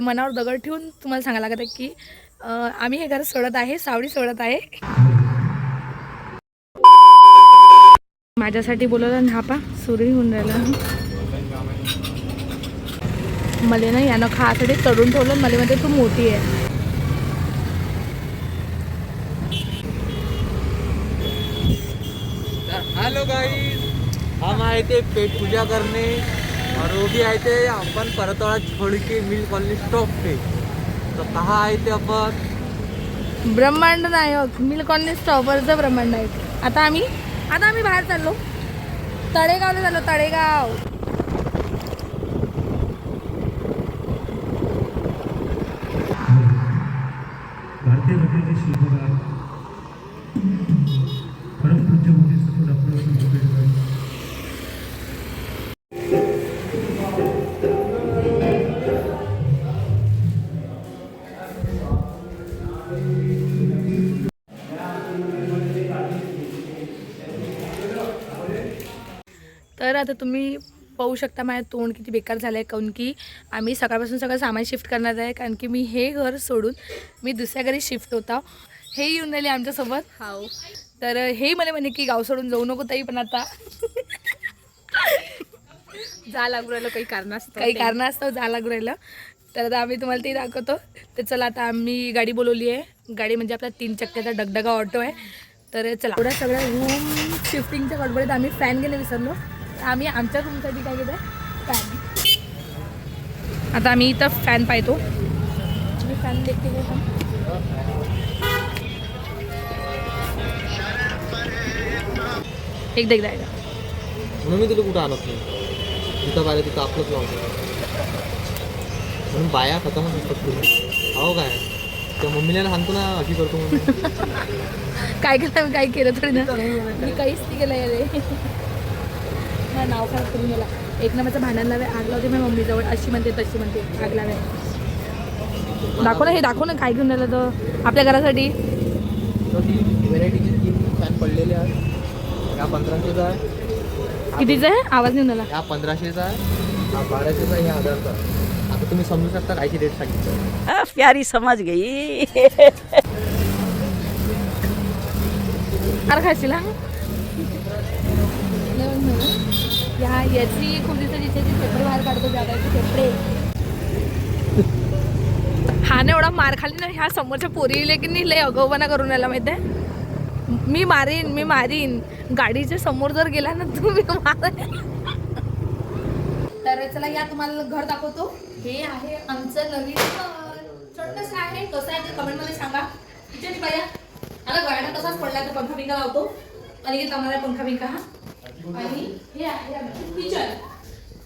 मनावर दगड ठेवून तुम्हाला सांगायला लागत आहे की आम्ही हे घर सोडत आहे सावळी सोडत आहे. माझ्यासाठी बोलवलं नापा सुरू होऊन राहिला. मला ना यानं खासाठी चढून ठेवलं मला मध्ये तू मोठी आहे. हॅलो गाईज हम आए पेट पूजा करणे. और वो भी आए थे अपन परतवाड़ा छोड़ के मिल कॉलोनी स्टॉप पे तो कहाँ आए थे अपन ब्रह्मांड नायक मिल कॉलनी स्टॉपवरचं ब्रह्मांड नायक आता आम्ही आता आम्ही बाहेर चाललो. तळेगावला चाललो तळेगाव. भारतीय तर आता तुम्ही पाहू शकता माझं तोंड किती बेकार झालं आहे. काऊन की आम्ही सकाळपासून सगळं सामान शिफ्ट करणार आहे. कारण की मी हे घर सोडून मी दुसऱ्या घरी शिफ्ट होता. हे येऊन राहिले आमच्यासोबत. हाव. तर हे मला म्हणे की गाव सोडून जाऊ नको ताई पण आता जा लागू राहिलं काही कारणास्तव काही कारणास्तव जा लागू राहिलं. तर आता आम्ही तुम्हाला ते दाखवतो. तर चला आता आम्ही गाडी बोलवली आहे. गाडी म्हणजे आपला तीन चक्क्याचा डगडगा ऑटो आहे. तर चला. एवढ्या सगळ्या रूम शिफ्टिंगच्या गडबडीत आम्ही फॅन घेणे विसरलो. आम्ही आमच्या रूमसाठी काय केलं फॅन आता आम्ही इथं फॅन पाहतो. मी फॅन देखते का? पण? एकदा एकदा एकदा म्हणून मी तुला कुठं आणत नाही. जिथं पाहिलं तिथं आपलंच लावतो म्हणून बाया खतमच दिसतात तुला हो काय? त्या मम्मीला सांगतो ना अशी करतो म्हणून. काय केलं काय केलं थोडी ना? मी काहीच नाही केलं रे मला नाव खराब करून गेला एक नंबरचं भांडण लावे आग लावते माझ्या मम्मीजवळ. अशी म्हणते तशी म्हणते आग लावे. दाखव ना हे दाखव ना काय घेऊन राहिलं तर आपल्या घरासाठी. व्हेरायटीचे तीन फॅन पडलेले आहेत या पंधराशेचा आहे. कितीचं आहे? आवाज नाही झाला हा पंधराशेचा आहे. हा बाराशेचा आहे हा हजारचा. आता तुम्ही समजू शकता कायची रेट सांगितलं आ, प्यारी समझ गई. अरे खाशील हा? या याची खूप दिवसाची इच्छा पेपर बाहेर काढतो जागायचे पेपरे हा ना एवढा मार खाली ना ह्या समोरच्या पोरीले की नाही लय अगवपणा करून आला माहिती आहे मी मारीन मी मारीन. गाडीच्या समोर जर गेला ना तुम्ही मारेन तर चला या तुम्हाला घर दाखवतो. हे आहे आमचं नवीन छोटस आहे कसं आहे ते कमेंटमध्ये सांगा. किचन पाया आता गाड्या तसाच पडला तर पंखा बिंका लावतो. आणि इथं आम्हाला पंखा बिंका हा. आणि हे आहे आमचं किचन.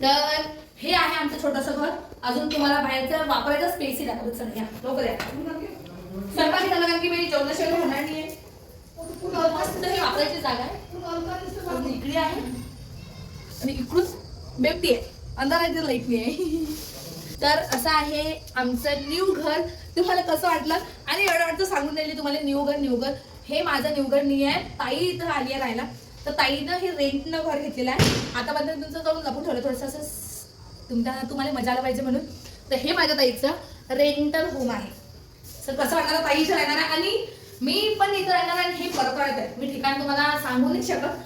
तर हे आहे आमचं छोटंसं घर. अजून तुम्हाला बाहेरचं वापरायचं स्पेसही दाखवतो चल या. लवकर या. स्वयंपाक झाला कारण की मी जेवणाशिवाय होणार नाही आहे. मस्त ही वापरायची जागा आहे. इकडे आहे. आणि इकडून बेपटी आहे. अंधार आहे लाइट नाही आहे. तर असं आहे आमचं न्यू घर. तुम्हाला कसं वाटलं? आणि एवढं वाटतं सांगून राहिली तुम्हाला न्यू घर न्यू घर. हे माझं न्यू घर नाही आहे. ताई इथं आली आहे राहायला. तर ताईनं हे रेंटनं घर घेतलेलं आहे. आतापर्यंत तुमचं जाऊन लपून ठेवलं. थोडंसं असं तुमच्या तुम्हाला मजा आला पाहिजे म्हणून. तर हे माझ्या ताईचं रेंटल होम आहे. सर कसं वाटणार ताई इथं राहणार आहे? आणि मी पण इथं राहणार आहे आणि हे परतवाड्यात आहे. मी ठिकाण तुम्हाला सांगू नाही शकत.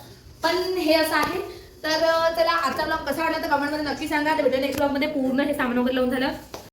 पण हे असं आहे. तर त्याला आता आजचा ब्लॉग कसा वाटला तर कमेंटमध्ये नक्की सांगा. तर भेटूया नेक्स्ट ब्लॉगमध्ये पूर्ण हे सामान वगैरे लावून झालं.